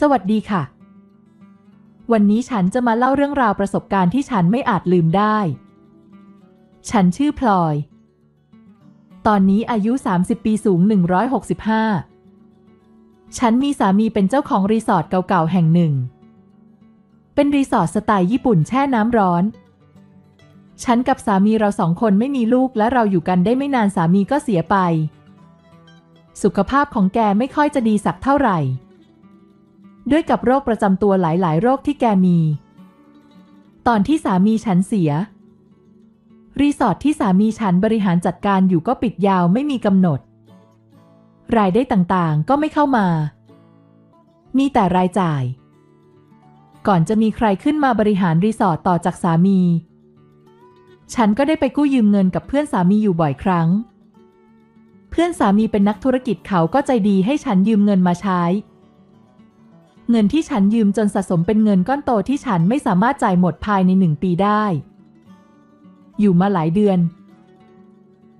สวัสดีค่ะ วันนี้ฉันจะมาเล่าเรื่องราวประสบการณ์ที่ฉันไม่อาจลืมได้ ฉันชื่อพลอย ตอนนี้อายุ 30 ปีสูง 165 ฉันมีสามีเป็นเจ้าของรีสอร์ทเก่าๆ แห่งหนึ่ง เป็นรีสอร์ทสไตล์ญี่ปุ่นแช่น้ำร้อน ฉันกับสามีเราสองคนไม่มีลูกและเราอยู่กันได้ไม่นานสามีก็เสียไป สุขภาพของแกไม่ค่อยจะดีสักเท่าไหร่ ด้วยกับโรคประจำตัวหลาย ๆ โรคที่แกมี ตอนที่สามีฉันเสีย รีสอร์ทที่สามีฉันบริหารจัดการอยู่ก็ปิดยาวไม่มีกำหนด รายได้ต่างๆก็ไม่เข้ามา มีแต่รายจ่าย ก่อนจะมีใครขึ้นมาบริหารรีสอร์ทต่อจากสามี ฉันก็ได้ไปกู้ยืมเงินกับเพื่อนสามีอยู่บ่อยครั้ง เพื่อนสามีเป็นนักธุรกิจเขาก็ใจดีให้ฉันยืมเงินมาใช้ เงินที่ฉันยืมจนสะสมเป็นเงินก้อนโตที่ฉันไม่สามารถจ่ายหมดภายในหนึ่งปีได้ อยู่มาหลายเดือน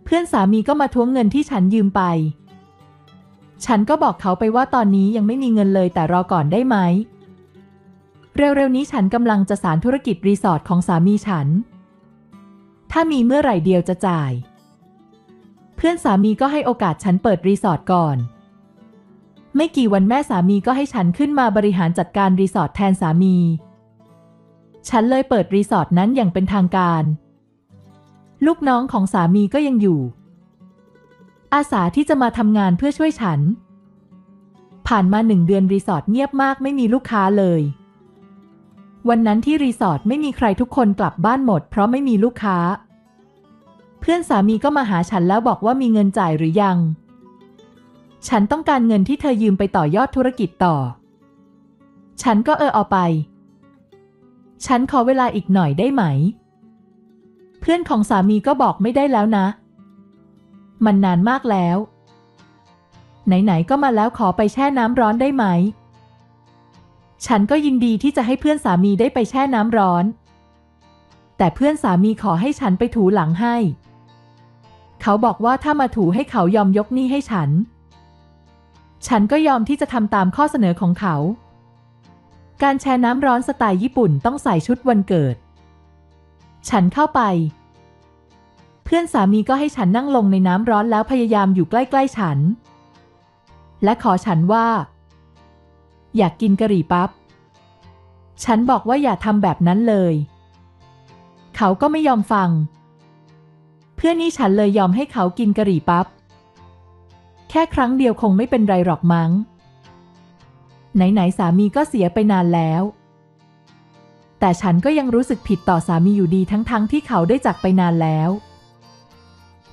เพื่อนสามีก็มาทวงเงินที่ฉันยืมไป ฉันก็บอกเขาไปว่าตอนนี้ยังไม่มีเงินเลยแต่รอก่อนได้ไหม เร็วๆนี้ฉันกำลังจะสารธุรกิจรีสอร์ทของสามีฉัน ถ้ามีเมื่อไหร่เดียวจะจ่าย เพื่อนสามีก็ให้โอกาสฉันเปิดรีสอร์ทก่อน ไม่กี่วันแม่สามีก็ให้ฉันขึ้นมาบริหารจัดการรีสอร์ทแทนสามี ฉันเลยเปิดรีสอร์ทนั้นอย่างเป็นทางการ ลูกน้องของสามีก็ยังอยู่ อาสาที่จะมาทำงานเพื่อช่วยฉัน ผ่านมาหนึ่งเดือนรีสอร์ทเงียบมากไม่มีลูกค้าเลย วันนั้นที่รีสอร์ทไม่มีใครทุกคนกลับบ้านหมดเพราะไม่มีลูกค้า เพื่อนสามีก็มาหาฉันแล้วบอกว่ามีเงินจ่ายหรือยัง ฉันต้องการเงินที่เธอยืมไปต่อยอดธุรกิจต่อ ฉันก็เออเอาไป ฉันขอเวลาอีกหน่อยได้ไหม เพื่อนของสามีก็บอกไม่ได้แล้วนะ มันนานมากแล้ว ไหน ๆ ก็มาแล้วขอไปแช่น้ำร้อนได้ไหม ฉันก็ยินดีที่จะให้เพื่อนสามีได้ไปแช่น้ำร้อน แต่เพื่อนสามีขอให้ฉันไปถูหลังให้ เขาบอกว่าถ้ามาถูให้เขายอมยกหนี้ให้ฉัน ฉันก็ยอมที่จะทำตามข้อเสนอของเขา การแช่น้ำร้อนสไตล์ญี่ปุ่นต้องใส่ชุดวันเกิด ฉันเข้าไป เพื่อนสามีก็ให้ฉันนั่งลงในน้ำร้อนแล้วพยายามอยู่ใกล้ๆฉัน และขอฉันว่า อยากกินกะหรี่ปั๊บ ฉันบอกว่าอย่าทำแบบนั้นเลย เขาก็ไม่ยอมฟัง เพื่อนนี่ฉันเลยยอมให้เขากินกะหรี่ปั๊บ แค่ครั้งเดียวคงไม่เป็นไรหรอกมั้ง ไหนๆสามีก็เสียไปนานแล้ว แต่ฉันก็ยังรู้สึกผิดต่อสามีอยู่ดีทั้งๆทที่เขาได้จากไปนานแล้ว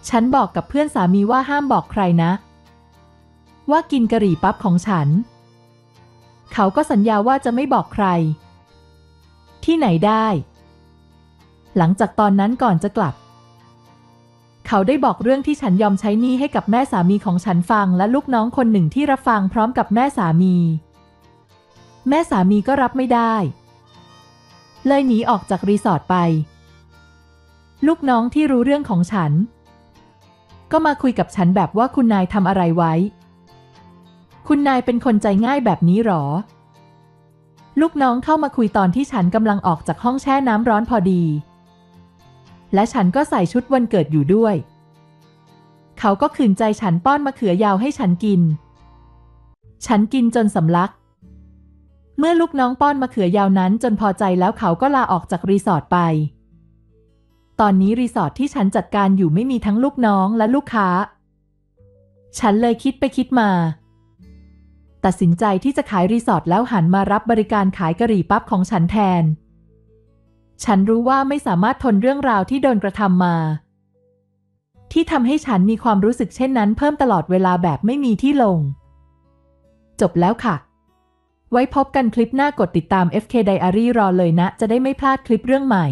ฉันบอกกับเพื่อนสามีว่าห้ามบอกใครนะ ว่ากินกะหรี่ปั๊บของฉัน เขาก็สัญญาว่าจะไม่บอกใคร ที่ไหนได้ หลังจากตอนนั้นก่อนจะกลับ เขาได้บอกเรื่องที่ฉันยอมใช้หนี้ให้กับแม่สามีของฉันฟังและลูกน้องคนหนึ่งที่รับฟังพร้อมกับแม่สามี แม่สามีก็รับไม่ได้ เลยหนีออกจากรีสอร์ทไป ลูกน้องที่รู้เรื่องของฉัน ก็มาคุยกับฉันแบบว่าคุณนายทำอะไรไว้ คุณนายเป็นคนใจง่ายแบบนี้หรอ ลูกน้องเข้ามาคุยตอนที่ฉันกำลังออกจากห้องแช่น้ำร้อนพอดี และฉันก็ใส่ชุดวันเกิดอยู่ด้วย เขาก็ขืนใจฉันป้อนมะเขือยาวให้ฉันกิน ฉันกินจนสำลัก เมื่อลูกน้องป้อนมะเขือยาวนั้นจนพอใจแล้วเขาก็ลาออกจากรีสอร์ทไป ตอนนี้รีสอร์ทที่ฉันจัดการอยู่ไม่มีทั้งลูกน้องและลูกค้า ฉันเลยคิดไปคิดมา ตัดสินใจที่จะขายรีสอร์ทแล้วหันมารับบริการขายกะหรี่ปั๊บของฉันแทน ฉันรู้ว่าไม่สามารถทนเรื่องราวที่โดนกระทำมา ที่ทำให้ฉันมีความรู้สึกเช่นนั้นเพิ่มตลอดเวลาแบบไม่มีที่ลง จบแล้วค่ะ ไว้พบกันคลิปหน้ากดติดตาม FK Diary รอเลยนะ จะได้ไม่พลาดคลิปเรื่องใหม่